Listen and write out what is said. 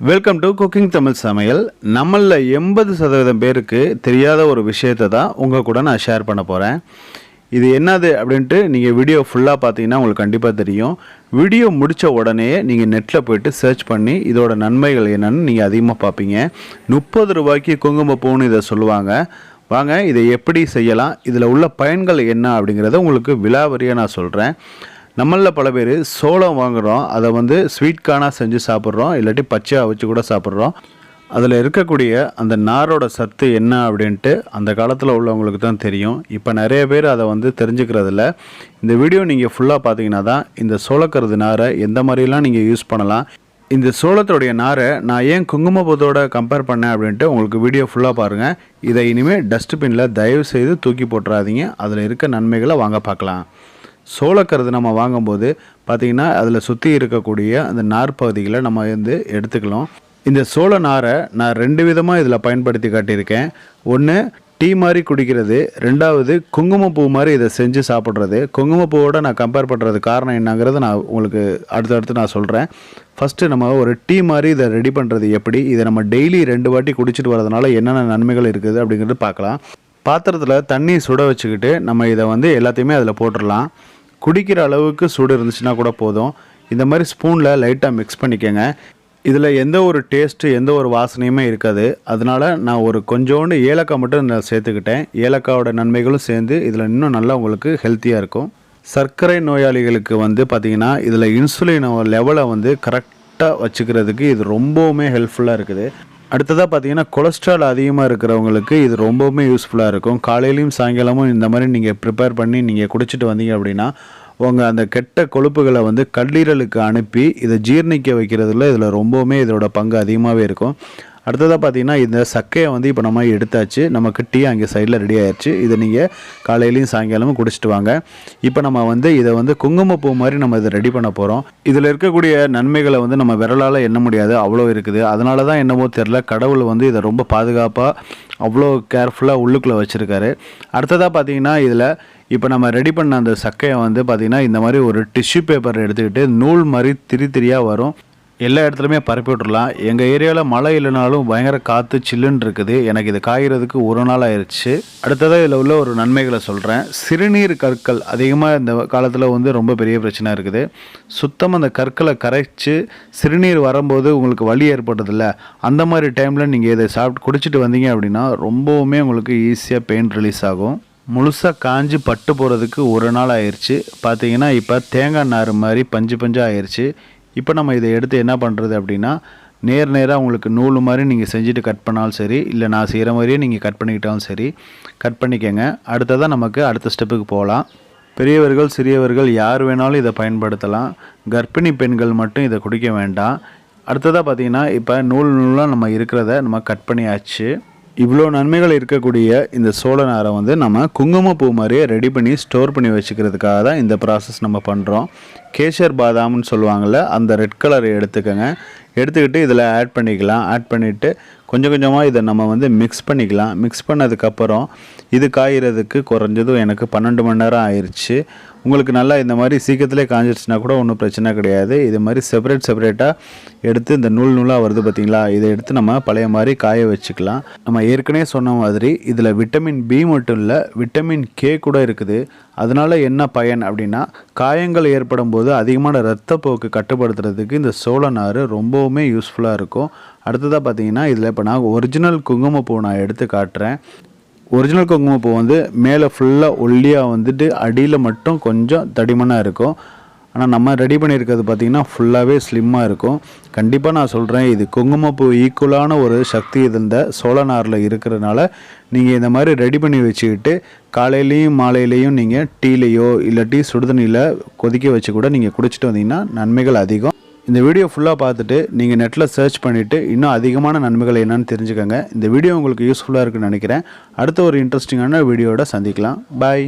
Welcome to cooking Tamil சமையல் நம்மளில் எண்பது சதவீதம் பேருக்கு தெரியாத ஒரு விஷயத்தை தான் உங்கள் கூட நான் ஷேர் பண்ண போகிறேன் இது என்னது அப்படின்ட்டு நீங்கள் வீடியோ ஃபுல்லாக பார்த்தீங்கன்னா உங்களுக்கு கண்டிப்பாக தெரியும். வீடியோ முடித்த உடனே நீங்கள் நெட்டில் போயிட்டு சர்ச் பண்ணி இதோட நன்மைகள் என்னன்னு நீங்கள் அதிகமாக பார்ப்பீங்க. முப்பது ரூபாய்க்கு குங்குமப்பூன்னு இதை சொல்லுவாங்க. வாங்க இதை எப்படி செய்யலாம்? இதில் உள்ள பயன்கள் என்ன அப்படிங்கிறத உங்களுக்கு விலாவரியாக நான் சொல்கிறேன் நம்மளில் பல பேர் சோளம் வாங்குகிறோம் அதை வந்து ஸ்வீட் கார்னாக செஞ்சு சாப்பிட்றோம் இல்லாட்டி பச்சையாக வச்சு கூட சாப்பிட்றோம். அதில் இருக்கக்கூடிய அந்த நாரோட சத்து என்ன அப்படின்ட்டு அந்த காலத்தில் உள்ளவங்களுக்கு தான் தெரியும். இப்போ நிறைய பேர் அதை வந்து தெரிஞ்சுக்கிறதில்ல. இந்த வீடியோ நீங்கள் ஃபுல்லாக பார்த்தீங்கன்னா தான் இந்த சோளக்கருது நாரை எந்த மாதிரிலாம் நீங்கள் யூஸ் பண்ணலாம். இந்த சோளத்தோடைய நாரை நான் ஏன் குங்குமப்பூத்தோட கம்பேர் பண்ணேன் அப்படின்ட்டு உங்களுக்கு வீடியோ ஃபுல்லாக பாருங்கள் இதை இனிமேல் டஸ்ட்பினில் தயவு செய்து தூக்கி போட்டுறாதீங்க. அதில் இருக்க நன்மைகளை வாங்க பார்க்கலாம். சோளக்கருது நம்ம வாங்கும்போது பார்த்திங்கன்னா அதில் சுற்றி இருக்கக்கூடிய அந்த நார் பகுதிகளை நம்ம வந்து எடுத்துக்கலாம். இந்த சோள நாரை நான் ரெண்டு விதமாக இதில் பயன்படுத்தி காட்டியிருக்கேன். ஒன்று டீ மாதிரி குடிக்கிறது. ரெண்டாவது குங்குமப்பூ மாதிரி இதை செஞ்சு சாப்பிட்றது. குங்குமப்பூவோட நான் கம்பேர் பண்ணுறது காரணம் என்னங்கிறத நான் உங்களுக்கு அடுத்தடுத்து நான் சொல்கிறேன் ஃபஸ்ட்டு நம்ம ஒரு டீ மாதிரி இதை ரெடி பண்ணுறது எப்படி? இதை நம்ம டெய்லி ரெண்டு வாட்டி குடிச்சிட்டு வரதுனால என்னென்ன நன்மைகள் இருக்குது அப்படிங்கிறது பார்க்கலாம். பாத்திரத்தில் தண்ணி சுட வச்சுக்கிட்டு நம்ம இதை வந்து எல்லாத்தையுமே அதில் போட்டுடலாம். குடிக்கிற அளவுக்கு சூடு இருந்துச்சுன்னா கூட போதும். இந்த மாதிரி ஸ்பூனில் லைட்டாக மிக்ஸ் பண்ணிக்கோங்க. இதில் எந்த ஒரு டேஸ்ட்டு எந்த ஒரு வாசனையுமே இருக்காது. அதனால நான் ஒரு கொஞ்சோண்டு ஏலக்காய் மட்டும் நான் சேர்த்துக்கிட்டேன். ஏலக்காயோட நன்மைகளும் சேர்ந்து இதில் இன்னும் நல்லா உங்களுக்கு ஹெல்த்தியாக இருக்கும். சர்க்கரை நோயாளிகளுக்கு வந்து பார்த்திங்கன்னா இதில் இன்சுலின் லெவலை வந்து கரெக்டாக வச்சுக்கிறதுக்கு இது ரொம்பவுமே ஹெல்ப்ஃபுல்லாக இருக்குது. அடுத்ததாக பார்த்தீங்கன்னா கொலஸ்ட்ரால் அதிகமாக இருக்கிறவங்களுக்கு இது ரொம்பவுமே யூஸ்ஃபுல்லாக இருக்கும். காலையிலையும் சாயங்காலமும் இந்த மாதிரி நீங்கள் ப்ரிப்பேர் பண்ணி நீங்கள் குடிச்சிட்டு வந்தீங்க அப்படின்னா உங்கள் அந்த கெட்ட கொழுப்புகளை வந்து கல்லீரலுக்கு அனுப்பி இதை ஜீரணிக்க வைக்கிறதுல இதில் ரொம்பவுமே இதோட பங்கு அதிகமாகவே இருக்கும். அடுத்ததாக பார்த்தீங்கன்னா இந்த சக்கையை வந்து இப்போ நம்ம எடுத்தாச்சு. நமக்கு டீ அங்கே சைடில் ரெடி ஆயிடுச்சு இதை நீங்கள் காலையிலையும் சாயங்காலமும் குடிச்சிட்டு வாங்க. இப்போ நம்ம வந்து இதை வந்து குங்குமப்பூ மாதிரி நம்ம இதை ரெடி பண்ண போகிறோம் இதில் இருக்கக்கூடிய நன்மைகளை வந்து நம்ம விரலால் எண்ண முடியாது. அவ்வளோ இருக்குது. அதனால தான் என்னமோ தெரில கடவுள் வந்து இதை ரொம்ப பாதுகாப்பாக அவ்வளோ கேர்ஃபுல்லாக உள்ளுக்குள்ளே வச்சுருக்காரு. அடுத்ததாக பார்த்தீங்கன்னா இதில் இப்போ நம்ம ரெடி பண்ண அந்த சக்கையை வந்து பார்த்திங்கன்னா இந்த மாதிரி ஒரு டிஷ்யூ பேப்பர் எடுத்துக்கிட்டு நூல் மாதிரி திரி திரியாக வரும். எல்லா இடத்துலையுமே பரப்பி விட்டுருலாம் எங்கள் ஏரியாவில் மழை இல்லைனாலும் பயங்கர காற்று சில்லுன்னு இருக்குது. எனக்கு இது காய்கிறதுக்கு ஒரு நாள் ஆயிடுச்சு அடுத்ததாக இதில் உள்ள ஒரு நன்மைகளை சொல்கிறேன் சிறுநீர் கற்கள் அதிகமாக இந்த காலத்தில் வந்து ரொம்ப பெரிய பிரச்சனை இருக்குது. சுத்தமாக அந்த கற்களை கரைச்சி சிறுநீர் வரும்போது உங்களுக்கு வலி ஏற்படுறதில்ல. அந்த மாதிரி டைமில் நீங்கள் இதை சாப்பிட்டு குடிச்சிட்டு வந்தீங்க அப்படின்னா ரொம்பவுமே உங்களுக்கு ஈஸியாக பெயின் ரிலீஸ் ஆகும். முழுசாக காஞ்சி பட்டு போகிறதுக்கு ஒரு நாள் ஆயிடுச்சு பார்த்தீங்கன்னா இப்போ தேங்காய் நார் மாதிரி பஞ்சு பஞ்சாக ஆயிடுச்சு இப்போ நம்ம இதை எடுத்து என்ன பண்ணுறது அப்படின்னா நேர் நேராக உங்களுக்கு நூல் மாதிரி நீங்கள் செஞ்சுட்டு கட் பண்ணாலும் சரி இல்லை நான் செய்கிற மாதிரியே நீங்கள் கட் பண்ணிக்கிட்டாலும் சரி கட் பண்ணிக்கோங்க. அடுத்ததாக நமக்கு அடுத்த ஸ்டெப்புக்கு போகலாம். பெரியவர்கள் சிறியவர்கள் யார் வேணாலும் இதை பயன்படுத்தலாம். கர்ப்பிணி பெண்கள் மட்டும் இதை குடிக்க வேண்டாம். அடுத்ததாக பார்த்தீங்கன்னா இப்போ நூல் நூலாக நம்ம இருக்கிறத நம்ம கட் பண்ணியாச்சு. இவ்வளோ நன்மைகள் இருக்கக்கூடிய இந்த சோழ நாரை வந்து நம்ம குங்குமப்பூ மாதிரியே ரெடி பண்ணி ஸ்டோர் பண்ணி வச்சுக்கிறதுக்காக தான் இந்த ப்ராசஸ் நம்ம பண்ணுறோம் கேஷர் பாதாம்னு சொல்லுவாங்கள்ல அந்த ரெட் கலரை எடுத்துக்கோங்க. எடுத்துக்கிட்டு இதில் ஆட் பண்ணிக்கலாம். ஆட் பண்ணிவிட்டு கொஞ்சம் கொஞ்சமாக இதை நம்ம வந்து மிக்ஸ் பண்ணிக்கலாம். மிக்ஸ் பண்ணதுக்கப்புறம் இது காய்கிறதுக்கு குறைஞ்சதும் எனக்கு பன்னெண்டு மணி நேரம் ஆயிடுச்சு உங்களுக்கு நல்லா இந்த மாதிரி சீக்கிரத்திலே காஞ்சிருச்சுனா கூட ஒன்றும் பிரச்சனை கிடையாது. இது மாதிரி செப்பரேட் செப்பரேட்டாக எடுத்து இந்த நூல் நூலாக வருது பார்த்தீங்களா? இதை எடுத்து நம்ம பழைய மாதிரி காய வச்சுக்கலாம். நம்ம ஏற்கனவே சொன்ன மாதிரி இதில் விட்டமின் பி மட்டும் இல்லை விட்டமின் கே கூட இருக்குது. அதனால் என்ன பயன் அப்படின்னா காயங்கள் ஏற்படும் போது அதிகமான இரத்தப்போக்கு கட்டுப்படுத்துறதுக்கு இந்த சோள நார் ரொம்பவுமே யூஸ்ஃபுல்லாக இருக்கும். அடுத்ததாக பார்த்தீங்கன்னா இதில் இப்போ நான் ஒரிஜினல் குங்குமப்பூ நான் எடுத்து காட்டுறேன். ஒரிஜினல் குங்குமப்பூ வந்து மேலே ஃபுல்லாக ஒல்லியாக வந்துட்டு அடியில் மட்டும் கொஞ்சம் தடிமனாக இருக்கும். ஆனால் நம்ம ரெடி பண்ணியிருக்கிறது பார்த்திங்கன்னா ஃபுல்லாகவே ஸ்லிம்மாக இருக்கும். கண்டிப்பாக நான் சொல்கிறேன் இது குங்குமப்பூ ஈக்குவலான ஒரு சக்தி இருந்த சோழநாரில் இருக்கிறதுனால நீங்கள் இந்த மாதிரி ரெடி பண்ணி வச்சுக்கிட்டு காலையிலையும் மாலையிலையும் நீங்கள் டீலையோ இல்லாட்டி சுடுதண்ணியில் கொதிக்க வச்சு கூட நீங்கள் குடிச்சிட்டு வந்தீங்கன்னா நன்மைகள் அதிகம். இந்த வீடியோ ஃபுல்லாக பார்த்துட்டு நீங்கள் நெட்டில் சர்ச் பண்ணிவிட்டு இன்னும் அதிகமான நன்மைகள் என்னென்னு தெரிஞ்சுக்கோங்க. இந்த வீடியோ உங்களுக்கு யூஸ்ஃபுல்லாக இருக்குன்னு நினைக்கிறேன். அடுத்த ஒரு இன்ட்ரெஸ்டிங்கான வீடியோட சந்திக்கலாம். பாய்